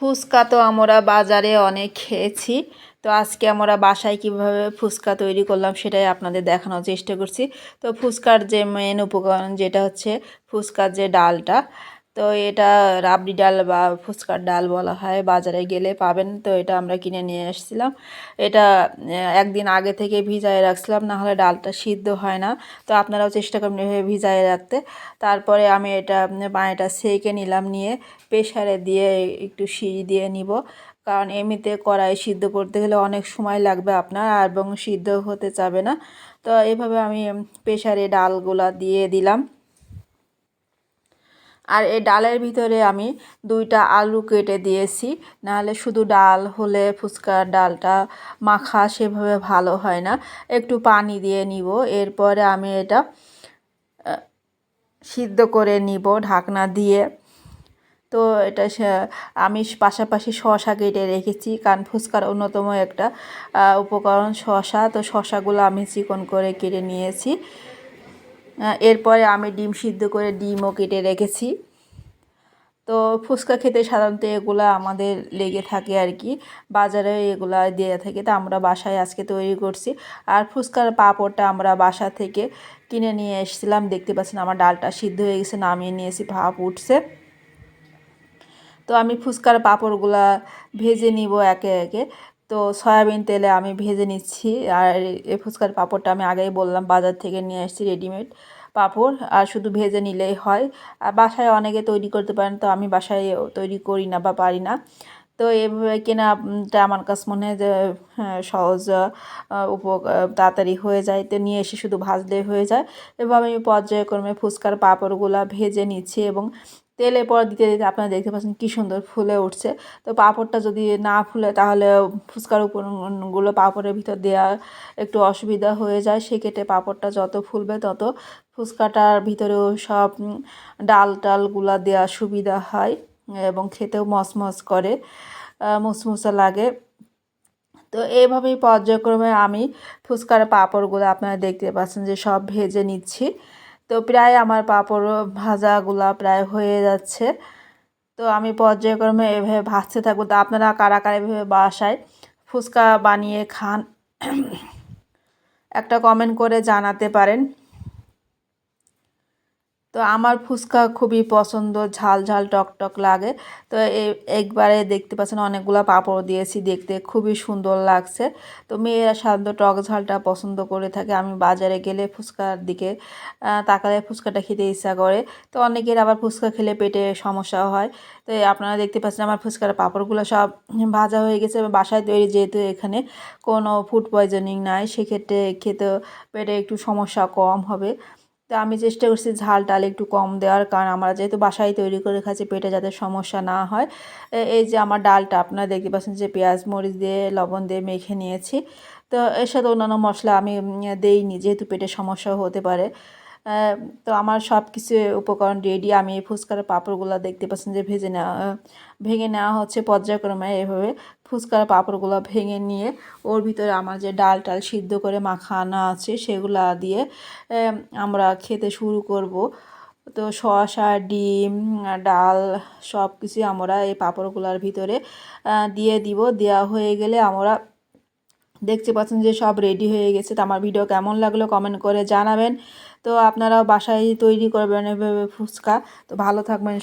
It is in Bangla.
ফুচকা তো আমরা বাজারে অনেক খেয়েছি। তো আজকে আমরা বাসায় কীভাবে ফুচকা তৈরি করলাম সেটাই আপনাদের দেখানোর চেষ্টা করছি। তো ফুচকার যে মেন উপকরণ যেটা হচ্ছে ফুচকার যে ডালটা তো এটা রাবড়ি ডাল বা ফুচকার ডাল বলা হয়, বাজারে গেলে পাবেন। তো এটা আমরা কিনে নিয়ে এসেছিলাম। এটা একদিন আগে থেকে ভিজায় রাখছিলাম, না হলে ডালটা সিদ্ধ হয় না। তো আপনারাও চেষ্টা করবেন এভাবে ভিজায় রাখতে। তারপরে আমি এটা পানিটা সেঁকে নিলাম নিয়ে প্রেশারে দিয়ে একটু সিঁড়ি দিয়ে নিব। কারণ এমনিতে কড়াই সিদ্ধ করতে গেলে অনেক সময় লাগবে আপনার, আর এবং সিদ্ধ হতে চাবে না। তো এভাবে আমি প্রেশারে ডালগুলা দিয়ে দিলাম। আর এই ডালের ভিতরে আমি দুইটা আলু কেটে দিয়েছি। নাহলে শুধু ডাল হলে ফুচকার ডালটা মাখা সেভাবে ভালো হয় না। একটু পানি দিয়ে নিব, এরপরে আমি এটা সিদ্ধ করে নিব ঢাকনা দিয়ে। তো এটা আমি পাশাপাশি শশা কেটে রেখেছি, কারণ ফুচকার অন্যতম একটা উপকরণ শশা তো শশাগুলো আমি চিকন করে কেটে নিয়েছি। এরপরে আমি ডিম সিদ্ধ করে ডিমও কেটে রেখেছি। তো ফুচকা খেতে সাধারণত এগুলা আমাদের লেগে থাকে আর কি। বাজারে এগুলা দিয়ে থাকে, তো আমরা বাসায় আজকে তৈরি করছি। আর ফুচকার পাঁপড়টা আমরা বাসা থেকে কিনে নিয়ে এসেছিলাম, দেখতে পাচ্ছেন আমার ডালটা সিদ্ধ হয়ে গেছে, নামিয়ে নিয়েছি, ভাপ উঠছে। তো আমি ফুচকার পাঁপড়গুলা ভেজে নিব একে একে। তো সয়াবিন তেলে আমি ভেজে নিচ্ছি। আর এই ফুচকার পাঁপড়টা আমি আগেই বললাম বাজার থেকে নিয়ে এসেছি রেডিমেড পাঁপড়। আর শুধু ভেজে নিলেই হয়। আর বাসায় অনেকে তৈরি করতে পারেন তো আমি বাসায় তৈরি করি না বা পারি না। তো এভাবে কেনাটা আমার কাছে মনে হয় যে হ্যাঁ, সহজ উপ তাড়াতাড়ি হয়ে যায়। তো নিয়ে এসে শুধু ভাজলে হয়ে যায়। এভাবে আমি পর্যায়ক্রমে ফুচকার পাঁপড়গুলো ভেজে নিচ্ছি এবং তেলে পর দিতে দিতে আপনারা দেখতে পাচ্ছেন কী সুন্দর ফুলে উঠছে। তো পাঁপড়টা যদি না ফুলে তাহলে ফুচকার উপরগুলো পাঁপড়ের ভিতর দেওয়া একটু অসুবিধা হয়ে যায়। সেক্ষেত্রে পাঁপড়টা যত ফুলবে তত ফুচকাটার ভিতরেও সব ডাল টালগুলা দেওয়া সুবিধা হয় এবং খেতেও মচমচ করে মুসমুসে লাগে। তো এইভাবেই পর্যায়ক্রমে আমি ফুচকার পাঁপড়গুলো আপনারা দেখতে পাচ্ছেন যে সব ভেজে নিচ্ছি। তো প্রায় আমার পাঁপড় ভাজাগুলা প্রায় হয়ে যাচ্ছে। তো আমি পর্যায়ক্রমে এভাবে ভাজতে থাকব। তো আপনারা কারা কারা এভাবে বাসায় ফুচকা বানিয়ে খান, একটা কমেন্ট করে জানাতে পারেন। তো আমার ফুচকা খুবই পছন্দ, ঝাল ঝাল টক টক লাগে। তো একবারে দেখতে পাচ্ছেন অনেকগুলো পাঁপড় দিয়েছি দেখতে, খুবই সুন্দর লাগছে। তো মেয়েরা সাধারণত টক ঝালটা পছন্দ করে থাকে। আমি বাজারে গেলে ফুচকার দিকে তাকালে ফুচকাটা খেতে ইচ্ছা করে। তো অনেকের আবার ফুচকা খেলে পেটে সমস্যা হয়। তো আপনারা দেখতে পাচ্ছেন আমার ফুচকার পাঁপড়গুলো সব ভাজা হয়ে গেছে। বাসায় তৈরি যেহেতু এখানে কোনো ফুড পয়জনিং নাই, সেক্ষেত্রে খেতে পেটে একটু সমস্যা কম হবে। তো আমি চেষ্টা করছি ঝাল টাল একটু কম দেওয়ার, কারণ আমরা যেহেতু বাসায় তৈরি করে খাচ্ছি পেটে যাতে সমস্যা না হয়। এই যে আমার ডালটা আপনারা দেখতে পাচ্ছেন যে পেঁয়াজ, মরিচ দিয়ে, লবণ দিয়ে মেখে নিয়েছি। তো এর সাথে অন্যান্য মশলা আমি দেইনি, যেহেতু পেটে সমস্যা হতে পারে। তো আমার সব কিছু উপকরণ রেডি আমি এই ফুচকার পাঁপড়গুলো দেখতে পাচ্ছেন যে ভেজে নেওয়া ভেঙে নেওয়া হচ্ছে পর্যায়ক্রমে এভাবে। ফুচকার পাঁপড়গুলো ভেঙে নিয়ে ওর ভিতরে আমার যে ডাল টাল সিদ্ধ করে মাখানো আছে সেগুলো দিয়ে আমরা খেতে শুরু করব। তো শসা, ডিম, ডাল সব কিছুই আমরা এই পাঁপড়গুলোর ভিতরে দিয়ে দিব। দেওয়া হয়ে গেলে আমরা দেখতে পাচ্ছেন যে সব রেডি হয়ে গেছে। তো আমার ভিডিও কেমন লাগল কমেন্ট করে জানাবেন। তো আপনারাও বাসায় তৈরি করবেন এভাবে ফুচকা। তো ভালো থাকবেন।